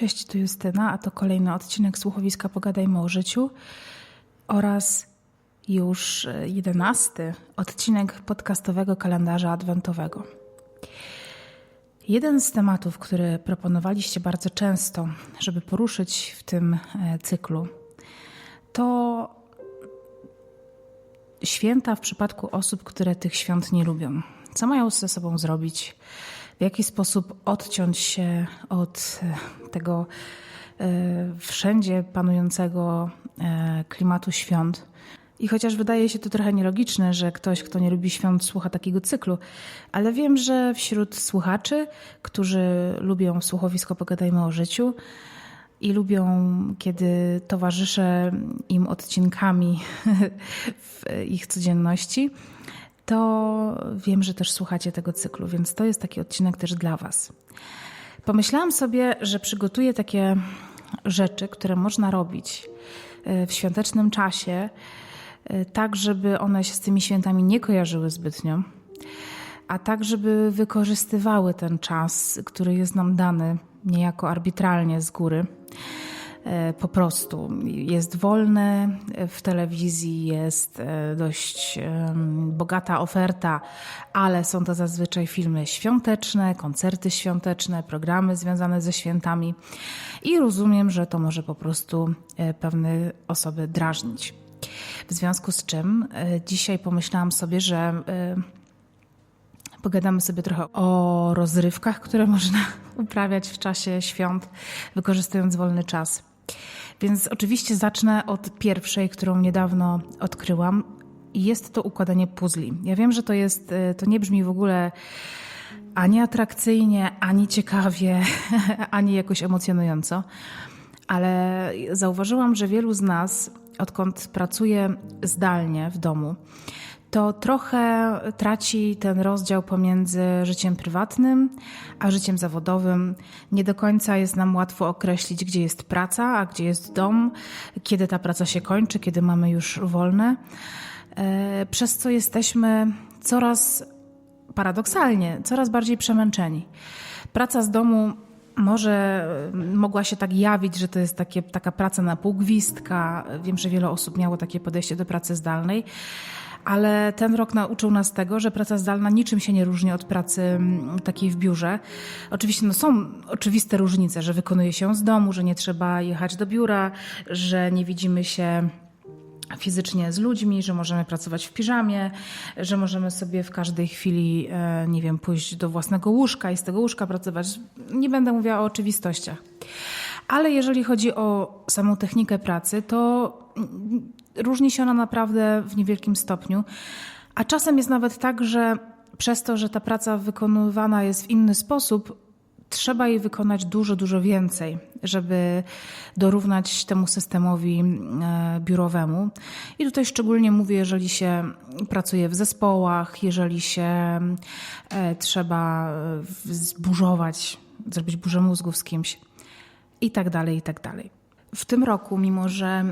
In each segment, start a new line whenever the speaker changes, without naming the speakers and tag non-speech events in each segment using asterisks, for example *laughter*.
Cześć, tu Justyna, a to kolejny odcinek słuchowiska Pogadajmy o życiu oraz już jedenasty odcinek podcastowego kalendarza adwentowego. Jeden z tematów, który proponowaliście bardzo często, żeby poruszyć w tym e, cyklu, to święta w przypadku osób, które tych świąt nie lubią. Co mają ze sobą zrobić? W jaki sposób odciąć się od e, tego e, wszędzie panującego e, klimatu świąt? I chociaż wydaje się to trochę nielogiczne, że ktoś, kto nie lubi świąt, słucha takiego cyklu, ale wiem, że wśród słuchaczy, którzy lubią słuchowisko Pogadajmy o życiu, i lubią, kiedy towarzyszę im odcinkami *laughs* w ich codzienności, to wiem, że też słuchacie tego cyklu, więc to jest taki odcinek też dla Was. Pomyślałam sobie, że przygotuję takie rzeczy, które można robić e, w świątecznym czasie, e, tak żeby one się z tymi świętami nie kojarzyły zbytnio, a tak żeby wykorzystywały ten czas, który jest nam dany niejako arbitralnie z góry po prostu jest wolne, w telewizji jest e, dość bogata oferta, ale są to zazwyczaj filmy świąteczne, koncerty świąteczne, programy związane ze świętami i rozumiem, że to może po prostu e, pewne osoby drażnić. W związku z czym dzisiaj pomyślałam sobie, że Pogadamy sobie trochę o rozrywkach, które *laughs* można uprawiać w czasie świąt, wykorzystując wolny czas. Więc oczywiście zacznę od pierwszej, którą niedawno odkryłam. Jest to układanie puzli. Ja wiem, że to jest, y, to nie brzmi w ogóle ani atrakcyjnie, ani ciekawie, *laughs* ani jakoś emocjonująco, ale zauważyłam, że wielu z nas, odkąd pracuje zdalnie w domu, to trochę traci ten rozdział pomiędzy życiem prywatnym a życiem zawodowym. Nie do końca jest nam łatwo określić, gdzie jest praca, a gdzie jest dom, kiedy ta praca się kończy, kiedy mamy już wolne. E, przez co jesteśmy coraz paradoksalnie, coraz bardziej przemęczeni. Praca z domu może mogła się tak jawić, że to jest takie, taka praca na pół gwizdka. Wiem, że wiele osób miało takie podejście do pracy zdalnej ale ten rok nauczył nas tego, że praca zdalna niczym się nie różni od pracy mm, takiej w biurze. Oczywiście no, są oczywiste różnice, że wykonuje się z domu, że nie trzeba jechać do biura, że nie widzimy się fizycznie z ludźmi, że możemy pracować w piżamie, że możemy sobie w każdej chwili, e, nie wiem, pójść do własnego łóżka i z tego łóżka pracować. Nie będę mówiła o oczywistościach. Ale jeżeli chodzi o samą technikę pracy, to różni się ona naprawdę w niewielkim stopniu. A czasem jest nawet tak, że przez to, że ta praca wykonywana jest w inny sposób, trzeba jej wykonać dużo, dużo więcej, żeby dorównać temu systemowi e, biurowemu. I tutaj szczególnie mówię, jeżeli się pracuje w zespołach, jeżeli się e, trzeba e, zburzować, zrobić burzę mózgów z kimś i tak dalej, i tak dalej. W tym roku, mimo że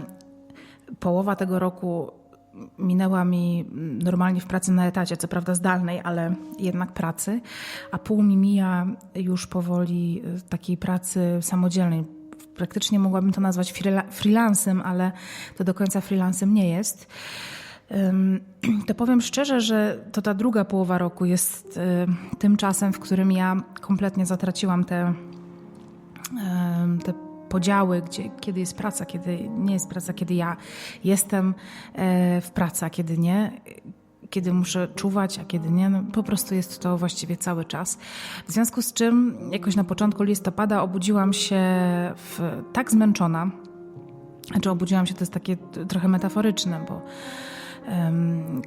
połowa tego roku minęła mi normalnie w pracy na etacie, co prawda zdalnej, ale jednak pracy, a pół mi mija już powoli takiej pracy samodzielnej. Praktycznie mogłabym to nazwać freelansem, ale to do końca freelansem nie jest. *clears throat* To powiem szczerze, że to ta druga połowa roku jest tym czasem, w którym ja kompletnie zatraciłam te, te podziały, gdzie, kiedy jest praca, kiedy nie jest praca, kiedy ja jestem e, w pracy, a kiedy nie, kiedy muszę czuwać, a kiedy nie. No, po prostu jest to właściwie cały czas. W związku z czym jakoś na początku listopada obudziłam się w, tak zmęczona, znaczy obudziłam się, to jest takie trochę metaforyczne, bo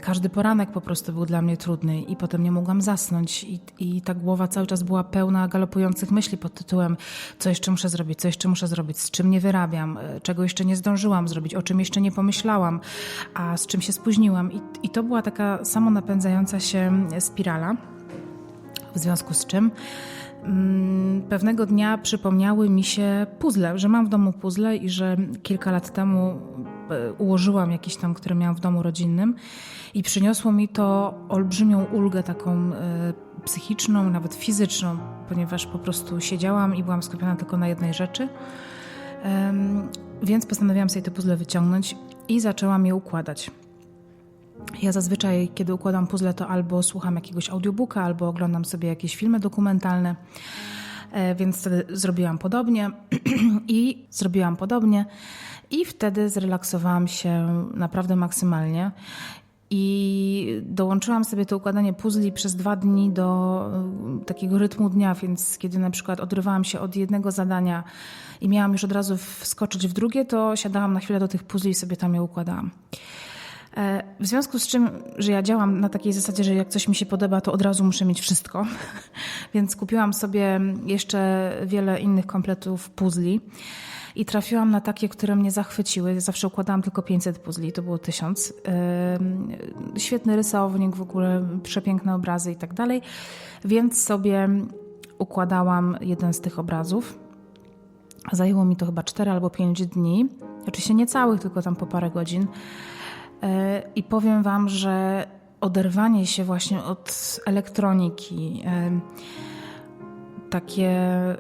każdy poranek po prostu był dla mnie trudny i potem nie mogłam zasnąć i, i ta głowa cały czas była pełna galopujących myśli pod tytułem co jeszcze muszę zrobić, co jeszcze muszę zrobić, z czym nie wyrabiam, e, czego jeszcze nie zdążyłam zrobić, o czym jeszcze nie pomyślałam, a z czym się spóźniłam. I, i to była taka samonapędzająca się spirala, w związku z czym pewnego dnia przypomniały mi się puzzle, że mam w domu puzzle i że kilka lat temu E, ułożyłam jakieś tam, które miałam w domu rodzinnym i przyniosło mi to olbrzymią ulgę taką e, psychiczną, nawet fizyczną, ponieważ po prostu siedziałam i byłam skupiona tylko na jednej rzeczy. Więc postanowiłam sobie te puzzle wyciągnąć i zaczęłam je układać. Ja zazwyczaj, kiedy układam puzzle, to albo słucham jakiegoś audiobooka, albo oglądam sobie jakieś filmy dokumentalne. E, więc wtedy zrobiłam podobnie *clears throat* i zrobiłam podobnie i wtedy zrelaksowałam się naprawdę maksymalnie. I dołączyłam sobie to układanie puzli przez dwa dni do e, takiego rytmu dnia, więc kiedy na przykład odrywałam się od jednego zadania i miałam już od razu wskoczyć w drugie, to siadałam na chwilę do tych puzli i sobie tam je układałam. E, w związku z czym, że ja działam na takiej zasadzie, że jak coś mi się podoba, to od razu muszę mieć wszystko, *laughs* więc kupiłam sobie jeszcze wiele innych kompletów puzli i trafiłam na takie, które mnie zachwyciły. Zawsze układałam tylko 500 puzli, to było 1000. Świetny rysownik, w ogóle przepiękne obrazy i tak dalej, więc sobie układałam jeden z tych obrazów. Zajęło mi to chyba 4 albo 5 dni. Oczywiście nie całych, tylko tam po parę godzin. E, I powiem Wam, że oderwanie się właśnie od elektroniki, e, takie, e,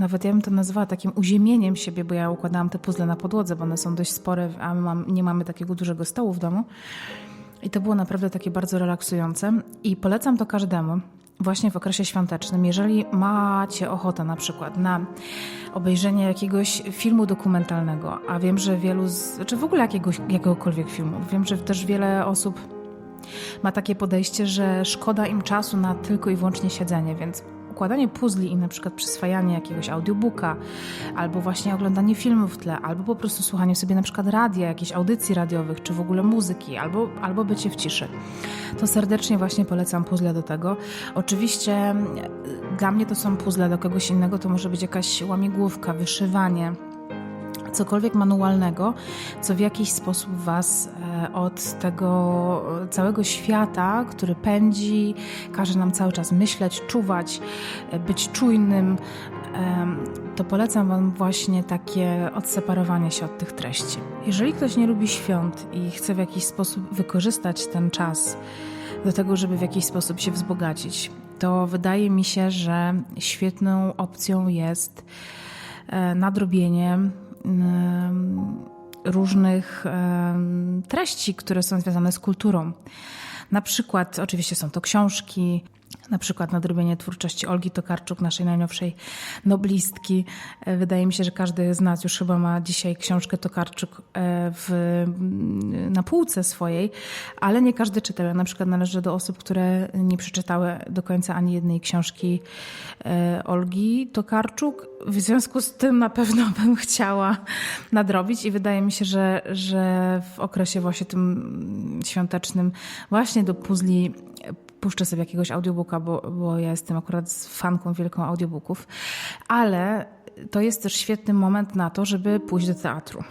nawet ja bym to nazwała takim uziemieniem siebie, bo ja układałam te puzzle na podłodze, bo one są dość spore, a my nie mamy takiego dużego stołu w domu. I to było naprawdę takie bardzo relaksujące i polecam to każdemu właśnie w okresie świątecznym, jeżeli macie ochotę na przykład na obejrzenie jakiegoś filmu dokumentalnego, a wiem, że wielu, z, czy w ogóle jakiegoś, jakiegokolwiek filmu, wiem, że też wiele osób ma takie podejście, że szkoda im czasu na tylko i wyłącznie siedzenie, więc układanie puzli i na przykład przyswajanie jakiegoś audiobooka, albo właśnie oglądanie filmów w tle, albo po prostu słuchanie sobie na przykład radia, jakichś audycji radiowych, czy w ogóle muzyki, albo, albo bycie w ciszy. To serdecznie właśnie polecam puzzle do tego. Oczywiście mm, dla mnie to są puzzle, do kogoś innego to może być jakaś łamigłówka, wyszywanie, cokolwiek manualnego, co w jakiś sposób Was e, od tego całego świata, który pędzi, każe nam cały czas myśleć, czuwać, e, być czujnym, to polecam Wam właśnie takie odseparowanie się od tych treści. Jeżeli ktoś nie lubi świąt i chce w jakiś sposób wykorzystać ten czas do tego, żeby w jakiś sposób się wzbogacić, to wydaje mi się, że świetną opcją jest e, nadrobienie różnych treści, które są związane z kulturą. Na przykład, oczywiście są to książki, na przykład nadrobienie twórczości Olgi Tokarczuk, naszej najnowszej noblistki. E, wydaje mi się, że każdy z nas już chyba ma dzisiaj książkę Tokarczuk e, w, na półce swojej, ale nie każdy czytał. Ja na przykład należę do osób, które nie przeczytały do końca ani jednej książki e, Olgi Tokarczuk. W związku z tym na pewno *laughs* bym chciała nadrobić i wydaje mi się, że, że w okresie właśnie tym świątecznym właśnie do puzli puszczę sobie jakiegoś audiobooka, bo, bo ja jestem akurat fanką wielką audiobooków, ale to jest też świetny moment na to, żeby pójść do teatru.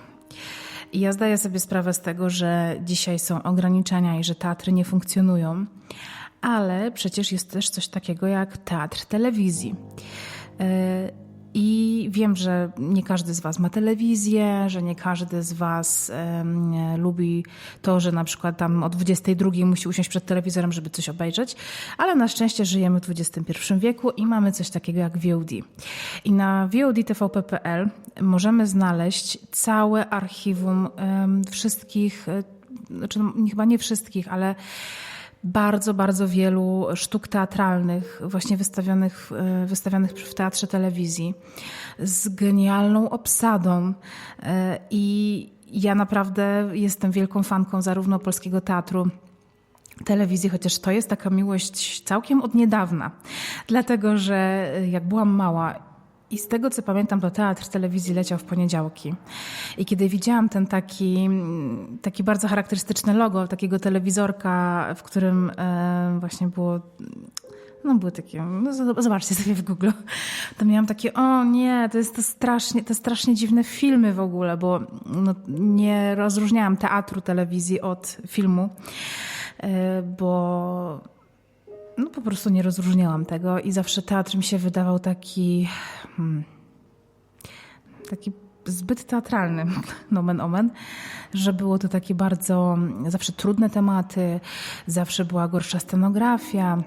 I ja zdaję sobie sprawę z tego, że dzisiaj są ograniczenia i że teatry nie funkcjonują, ale przecież jest też coś takiego jak teatr telewizji. I wiem, że nie każdy z Was ma telewizję, że nie każdy z Was um, lubi to, że na przykład tam o 22 musi usiąść przed telewizorem, żeby coś obejrzeć, ale na szczęście żyjemy w XXI wieku i mamy coś takiego jak VOD. I na VOD.tvp.pl możemy znaleźć całe archiwum um, wszystkich, e, znaczy no, chyba nie wszystkich, ale bardzo, bardzo wielu sztuk teatralnych, właśnie wystawionych, e, wystawionych w teatrze telewizji, z genialną obsadą. E, I ja naprawdę jestem wielką fanką zarówno polskiego teatru, telewizji, chociaż to jest taka miłość całkiem od niedawna. Dlatego, że jak byłam mała i z tego co pamiętam, to teatr telewizji leciał w poniedziałki. I kiedy widziałam ten taki, taki bardzo charakterystyczne logo takiego telewizorka, w którym e, właśnie było no były takie, no zobaczcie sobie w Google, to miałam takie, o nie, to jest to strasznie, to strasznie dziwne filmy w ogóle, bo no, nie rozróżniałam teatru, telewizji od filmu, e, bo po prostu nie rozróżniałam tego i zawsze teatr mi się wydawał taki hmm, taki zbyt teatralny, *laughs* nomen omen, że było to takie bardzo zawsze trudne tematy, zawsze była gorsza scenografia,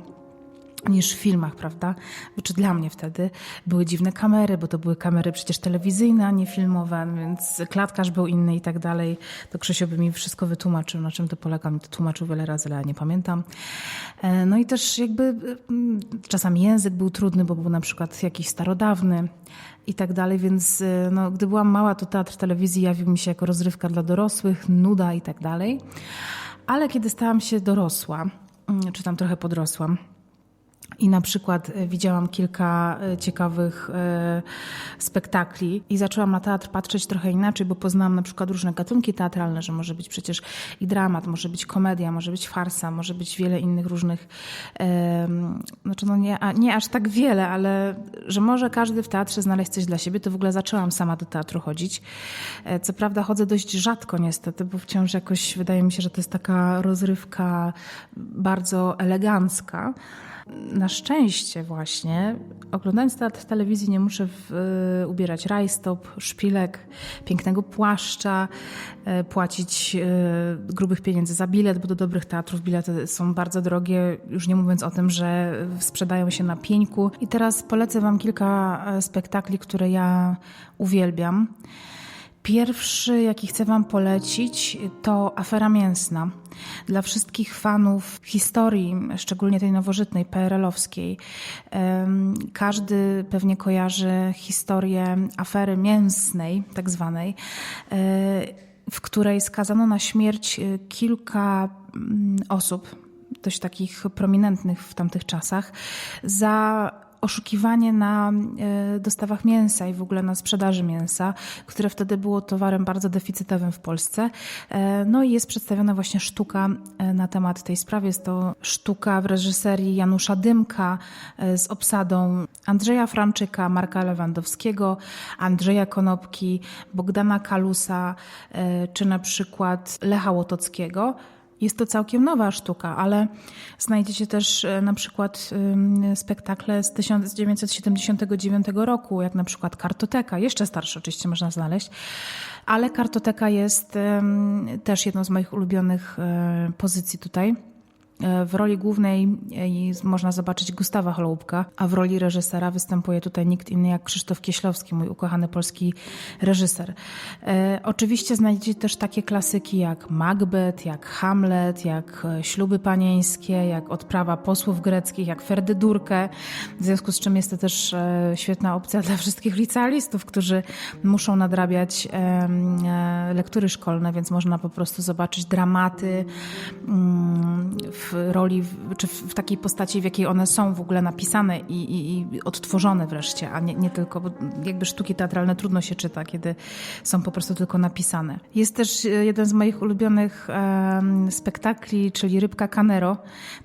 niż w filmach, prawda? Czy dla mnie wtedy były dziwne kamery, bo to były kamery przecież telewizyjne, a nie filmowe, więc klatkarz był inny i tak dalej. To Krzysio by mi wszystko wytłumaczył, na czym to polega. Mi to tłumaczył wiele razy, ale ja nie pamiętam. E, no i też jakby mm, czasami język był trudny, bo był na przykład jakiś starodawny i tak dalej, więc e, no, gdy byłam mała, to teatr telewizji jawił mi się jako rozrywka dla dorosłych, nuda i tak dalej. Ale kiedy stałam się dorosła, mm, czy tam trochę podrosłam, i na przykład e, widziałam kilka e, ciekawych e, spektakli i zaczęłam na teatr patrzeć trochę inaczej, bo poznałam na przykład różne gatunki teatralne, że może być przecież i dramat, może być komedia, może być farsa, może być wiele innych różnych, znaczy no nie, nie aż tak wiele, ale że może każdy w teatrze znaleźć coś dla siebie, to w ogóle zaczęłam sama do teatru chodzić. Co prawda chodzę dość rzadko niestety, bo wciąż jakoś wydaje mi się, że to jest taka rozrywka bardzo elegancka. Na szczęście właśnie, oglądając teatr telewizji, nie muszę w, y, ubierać rajstop, szpilek, pięknego płaszcza, y, płacić y, grubych pieniędzy za bilet, bo do dobrych teatrów bilety są bardzo drogie, już nie mówiąc o tym, że sprzedają się na pieńku. I teraz polecę Wam kilka spektakli, które ja uwielbiam. Pierwszy, jaki chcę Wam polecić, to Afera Mięsna. Dla wszystkich fanów historii, szczególnie tej nowożytnej, PRL-owskiej, każdy pewnie kojarzy historię afery mięsnej, tak zwanej, e, w której skazano na śmierć e, kilka mm, osób, dość takich prominentnych w tamtych czasach, za oszukiwanie na e, dostawach mięsa i w ogóle na sprzedaży mięsa, które wtedy było towarem bardzo deficytowym w Polsce. E, no i jest przedstawiona właśnie sztuka e, na temat tej sprawy. Jest to sztuka w reżyserii Janusza Dymka z obsadą Andrzeja Franczyka, Marka Lewandowskiego, Andrzeja Konopki, Bogdana Kalusa, czy na przykład Lecha Łotockiego. Jest to całkiem nowa sztuka, ale znajdziecie też e, na przykład spektakle z 1979 roku, jak na przykład Kartoteka, jeszcze starsze oczywiście można znaleźć, ale Kartoteka jest też jedną z moich ulubionych e, pozycji tutaj. E, w roli głównej e, można zobaczyć Gustawa Chaloupka, a w roli reżysera występuje tutaj nikt inny jak Krzysztof Kieślowski, mój ukochany polski reżyser. E, oczywiście znajdziecie też takie klasyki jak Macbeth, jak Hamlet, jak Śluby Panieńskie, jak Odprawa Posłów Greckich, jak Ferdydurkę, w związku z czym jest to też świetna opcja *laughs* dla wszystkich licealistów, którzy muszą nadrabiać lektury szkolne, więc można po prostu zobaczyć dramaty mm, w w roli, czy w takiej postaci, w jakiej one są w ogóle napisane i, i, i odtworzone wreszcie, a nie, nie tylko, bo jakby sztuki teatralne trudno się czyta, kiedy są po prostu tylko napisane. Jest też e, jeden z moich ulubionych spektakli, czyli Rybka Canero.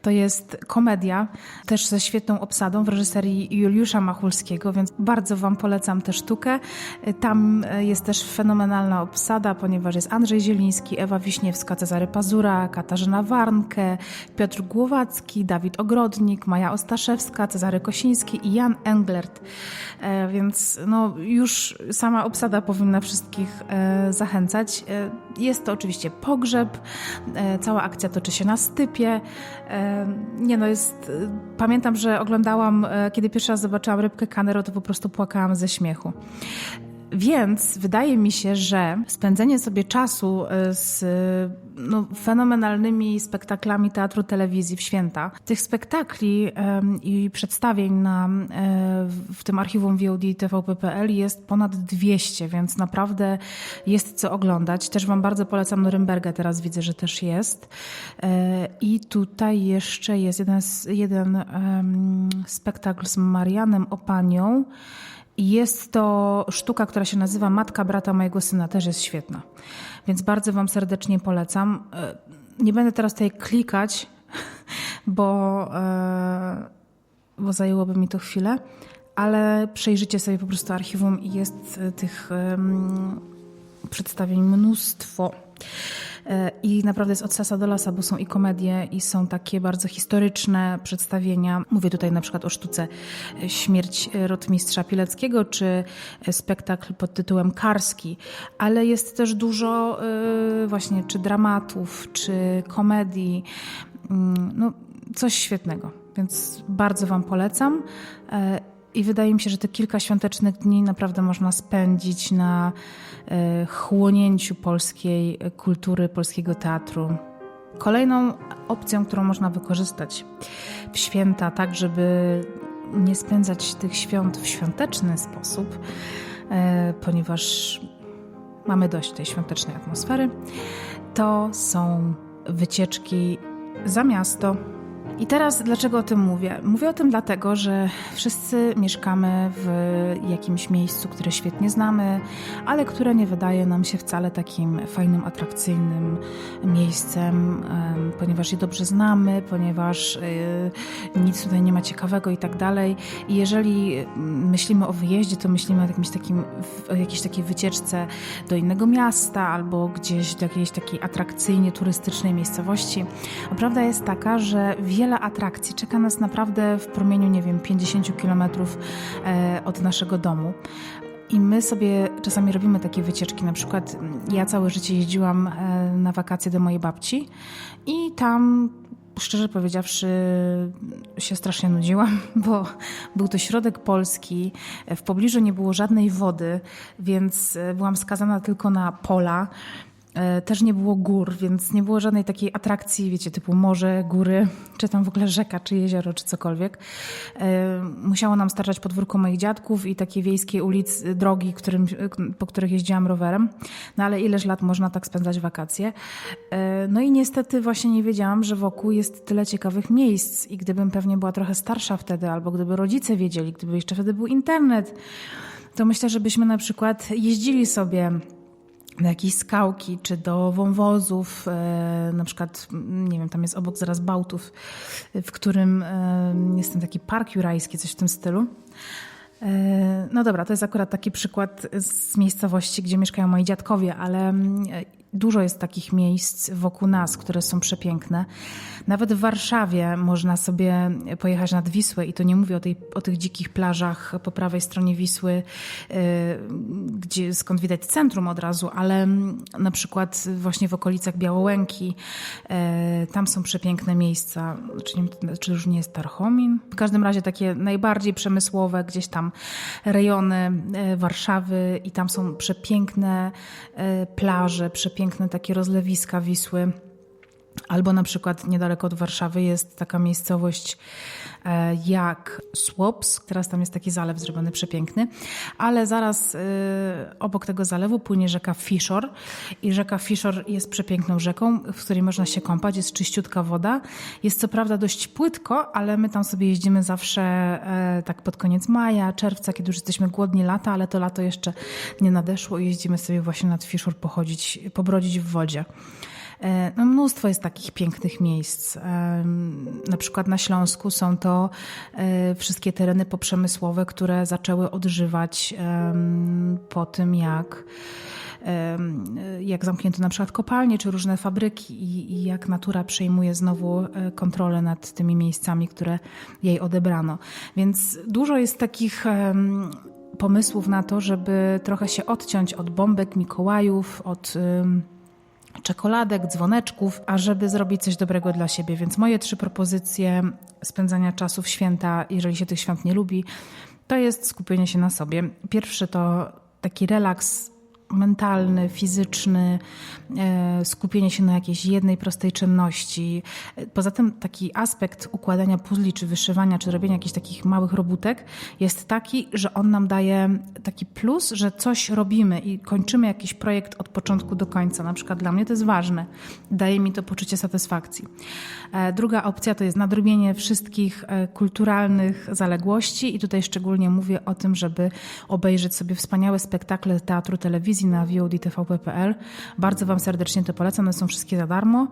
To jest komedia, też ze świetną obsadą w reżyserii Juliusza Machulskiego, więc bardzo Wam polecam tę sztukę. E, tam e, jest też fenomenalna obsada, ponieważ jest Andrzej Zieliński, Ewa Wiśniewska, Cezary Pazura, Katarzyna Warnke, Piotr Głowacki, Dawid Ogrodnik, Maja Ostaszewska, Cezary Kosiński i Jan Englert. E, więc no, już sama obsada powinna wszystkich e, zachęcać. E, jest to oczywiście pogrzeb, cała akcja toczy się na stypie. Nie no, jest... Pamiętam, że oglądałam, kiedy pierwszy raz zobaczyłam rybkę Canero, to po prostu płakałam ze śmiechu. Więc wydaje mi się, że spędzenie sobie czasu e, z no, fenomenalnymi spektaklami teatru telewizji w święta, tych spektakli i przedstawień na, e, w tym archiwum VOD TVP.pl jest ponad 200, więc naprawdę jest co oglądać. Też Wam bardzo polecam Norymbergę, teraz widzę, że też jest. E, I tutaj jeszcze jest jeden, jeden spektakl z Marianem Opanią. Jest to sztuka, która się nazywa Matka brata mojego syna, też jest świetna. Więc bardzo Wam serdecznie polecam. E, nie będę teraz tutaj klikać, *laughs* bo, e, bo zajęłoby mi to chwilę, ale przejrzycie sobie po prostu archiwum i jest tych przedstawień mnóstwo. E, I naprawdę jest od sasa do lasa, bo są i komedie, i są takie bardzo historyczne przedstawienia. Mówię tutaj na przykład o sztuce e, Śmierć rotmistrza Pileckiego, czy e, spektakl pod tytułem Karski, ale jest też dużo właśnie czy dramatów, czy komedii. Mm, no, coś świetnego. więc bardzo Wam polecam. E, I wydaje mi się, że te kilka świątecznych dni naprawdę można spędzić na e, chłonięciu polskiej kultury, polskiego teatru. Kolejną opcją, którą można wykorzystać w święta, tak żeby nie spędzać tych świąt w świąteczny sposób, e, ponieważ mamy dość tej świątecznej atmosfery, to są wycieczki za miasto. I teraz dlaczego o tym mówię? Mówię o tym dlatego, że wszyscy mieszkamy w jakimś miejscu, które świetnie znamy, ale które nie wydaje nam się wcale takim fajnym, atrakcyjnym miejscem, em, ponieważ je dobrze znamy, ponieważ y, nic tutaj nie ma ciekawego i tak dalej. I jeżeli myślimy o wyjeździe, to myślimy o jakimś takim, o jakiejś takiej wycieczce do innego miasta albo gdzieś do jakiejś takiej atrakcyjnie turystycznej miejscowości. A prawda jest taka, że wiele atrakcji czeka nas naprawdę w promieniu, nie wiem, 50 kilometrów e, od naszego domu. I my sobie czasami robimy takie wycieczki. Na przykład mm, ja całe życie jeździłam e, na wakacje do mojej babci i tam szczerze powiedziawszy, się strasznie nudziłam, *laughs* bo był to środek Polski, w pobliżu nie było żadnej wody, więc e, byłam skazana tylko na pola. E, Też nie było gór, więc nie było żadnej takiej atrakcji, wiecie, typu morze, góry, czy tam w ogóle rzeka, czy jezioro, czy cokolwiek. E, Musiało nam starczać podwórko moich dziadków i takie wiejskie ulic, drogi, którym, po których jeździłam rowerem. No ale ileż lat można tak spędzać wakacje? E, No i niestety właśnie nie wiedziałam, że wokół jest tyle ciekawych miejsc i gdybym pewnie była trochę starsza wtedy, albo gdyby rodzice wiedzieli, gdyby jeszcze wtedy był internet, to myślę, że byśmy na przykład jeździli sobie na jakieś skałki, czy do wąwozów, e, na przykład, nie wiem, tam jest obok zaraz Bałtów, w którym e, jest ten taki park jurajski, coś w tym stylu. E, No dobra, to jest akurat taki przykład z miejscowości, gdzie mieszkają moi dziadkowie, ale dużo jest takich miejsc wokół nas, które są przepiękne. Nawet w Warszawie można sobie pojechać nad Wisłę i to nie mówię o, tej, o tych dzikich plażach po prawej stronie Wisły, e, gdzie, skąd widać centrum od razu, ale na przykład właśnie w okolicach Białołęki, e, tam są przepiękne miejsca, czy, nie, czy już nie jest Tarchomin? W każdym razie takie najbardziej przemysłowe, gdzieś tam rejony e, Warszawy i tam są przepiękne plaże, przepiękne takie rozlewiska Wisły. Albo na przykład niedaleko od Warszawy jest taka miejscowość jak Słops. Teraz tam jest taki zalew zrobiony przepiękny, ale zaraz e, obok tego zalewu płynie rzeka Fiszor i rzeka Fiszor jest przepiękną rzeką, w której można się kąpać, jest czyściutka woda. Jest co prawda dość płytko, ale my tam sobie jeździmy zawsze e, tak pod koniec maja, czerwca, kiedy już jesteśmy głodni lata, ale to lato jeszcze nie nadeszło i jeździmy sobie właśnie nad Fiszor pochodzić, pobrodzić w wodzie. E, No, mnóstwo jest takich pięknych miejsc. Em, Na przykład na Śląsku są to e, wszystkie tereny poprzemysłowe, które zaczęły odżywać po tym, jak jak zamknięto na przykład kopalnie czy różne fabryki i, i jak natura przejmuje znowu e, kontrolę nad tymi miejscami, które jej odebrano. Więc dużo jest takich pomysłów na to, żeby trochę się odciąć od bombek Mikołajów, od czekoladek, dzwoneczków, a żeby zrobić coś dobrego dla siebie. Więc moje trzy propozycje spędzania czasu w święta, jeżeli się tych świąt nie lubi, to jest skupienie się na sobie. Pierwszy to taki relaks mentalny, fizyczny, e, skupienie się na jakiejś jednej prostej czynności. E, Poza tym taki aspekt układania puzli, czy wyszywania, czy robienia jakichś takich małych robótek jest taki, że on nam daje taki plus, że coś robimy i kończymy jakiś projekt od początku do końca. Na przykład dla mnie to jest ważne. Daje mi to poczucie satysfakcji. E, Druga opcja to jest nadrobienie wszystkich kulturalnych zaległości i tutaj szczególnie mówię o tym, żeby obejrzeć sobie wspaniałe spektakle teatru telewizji na VOD.tvp.pl. Bardzo Wam serdecznie to polecam, one są wszystkie za darmo,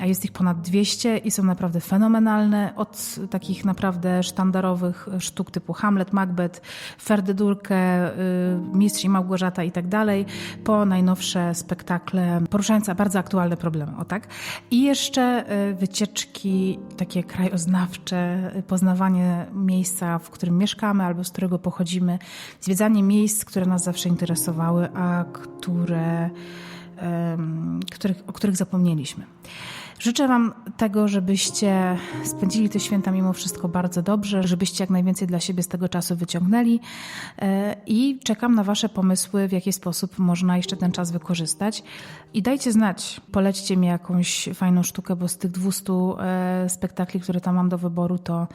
a jest ich ponad 200 i są naprawdę fenomenalne. Od takich naprawdę sztandarowych sztuk typu Hamlet, Macbeth, Ferdydurkę, y, Mistrz i Małgorzata i tak dalej, po najnowsze spektakle poruszające bardzo aktualne problemy. O tak. I jeszcze y, wycieczki takie krajoznawcze, y, poznawanie miejsca, w którym mieszkamy albo z którego pochodzimy, zwiedzanie miejsc, które nas zawsze interesowały, a które, em, których, o których zapomnieliśmy. Życzę Wam tego, żebyście spędzili te święta mimo wszystko bardzo dobrze, żebyście jak najwięcej dla siebie z tego czasu wyciągnęli e, i czekam na Wasze pomysły, w jaki sposób można jeszcze ten czas wykorzystać. I dajcie znać, polećcie mi jakąś fajną sztukę, bo z tych 200 e, spektakli, które tam mam do wyboru, to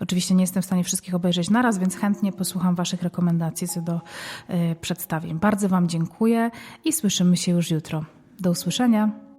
oczywiście nie jestem w stanie wszystkich obejrzeć naraz, więc chętnie posłucham Waszych rekomendacji co do e, przedstawień. Bardzo Wam dziękuję i słyszymy się już jutro. Do usłyszenia.